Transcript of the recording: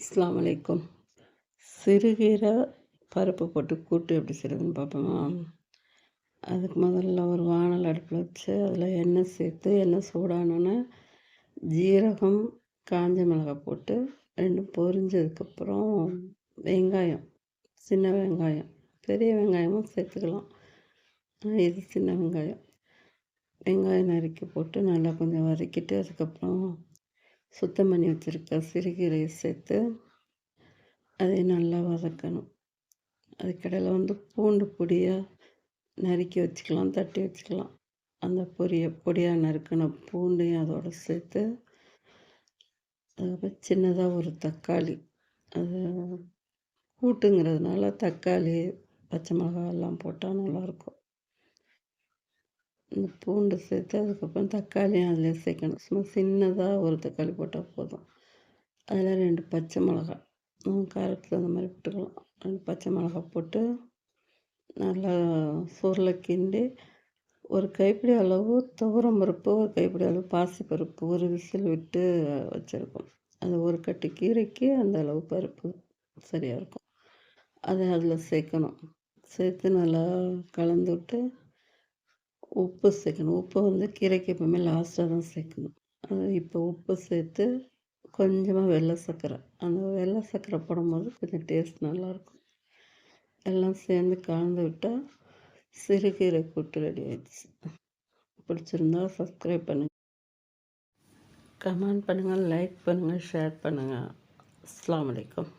இஸ்லாம் அலைக்கும். சிறுகீரை பருப்பு போட்டு கூட்டு எப்படி செய்கிறதுன்னு பார்ப்போமா அதுக்கு முதல்ல ஒரு வானல் அடுப்பில் வச்சு அதில் எண்ணெய் சேர்த்து எண்ணெய் சூடானோன்னே ஜீரகம் காஞ்ச மிளகாய் போட்டு ரெண்டும் பொரிஞ்சதுக்கப்புறம் வெங்காயம் சின்ன வெங்காயம் பெரிய வெங்காயமும் சேர்த்துக்கலாம். இது சின்ன வெங்காயம். வெங்காயம் நறுக்கி போட்டு நல்லா கொஞ்சம் வதக்கிட்டு அதுக்கப்புறம் சுத்தம் பண்ணி வச்சுருக்க சிறுகீரையை சேர்த்து அதை நல்லா வதக்கணும். அதுக்கடையில் வந்து பூண்டு பொடியாக நறுக்கி வச்சுக்கலாம் தட்டி வச்சுக்கலாம். அந்த பொரியை பொடியாக நறுக்கின பூண்டையும் அதோடு சேர்த்து அதுக்கப்புறம் சின்னதாக ஒரு தக்காளி அது கூட்டுங்கிறதுனால தக்காளி பச்சை மிளகாய் எல்லாம் போட்டால் நல்லாயிருக்கும் இந்த பூண்டு சேர்த்து அதுக்கப்புறம் தக்காளியும் அதில் சேர்க்கணும். சும்மா சின்னதாக ஒரு தக்காளி போட்டால் போதும். அதில் ரெண்டு பச்சை மிளகாய். நம்ம காரத்துக்கு அந்த மாதிரி போட்டுக்கலாம் ரெண்டு பச்சை மிளகா போட்டு நல்லா சோறில் கிண்டி ஒரு கைப்பிடி அளவு துவரம் பருப்பு ஒரு கைப்பிடி அளவு பாசிப்பருப்பு ஒரு விசில் விட்டு வச்சுருக்கோம். அது ஒரு கட்டு கீரைக்கு அந்த அளவு பருப்பு சரியாக இருக்கும். அதை அதில் சேர்க்கணும். சேர்த்து நல்லா கலந்து விட்டு உப்பு சேர்க்கணும். உப்பு வந்து கீரைக்கு எப்பவுமே லாஸ்ட்டாக தான் சேர்க்கணும். அது இப்போ உப்பு சேர்த்து கொஞ்சமாக வெள்ளை சர்க்கரை. அந்த வெள்ளை சர்க்கரை போடும்போது கொஞ்சம் டேஸ்ட் நல்லாயிருக்கும். எல்லாம் சேர்ந்து கலந்து விட்டால் சிறுகீரை கூட்டு ரெடி ஆயிடுச்சு. பிடிச்சிருந்தா சப்ஸ்கிரைப் பண்ணுங்கள் கமெண்ட் பண்ணுங்கள் லைக் பண்ணுங்கள் ஷேர் பண்ணுங்கள் அஸ்லாம் வலைக்கம்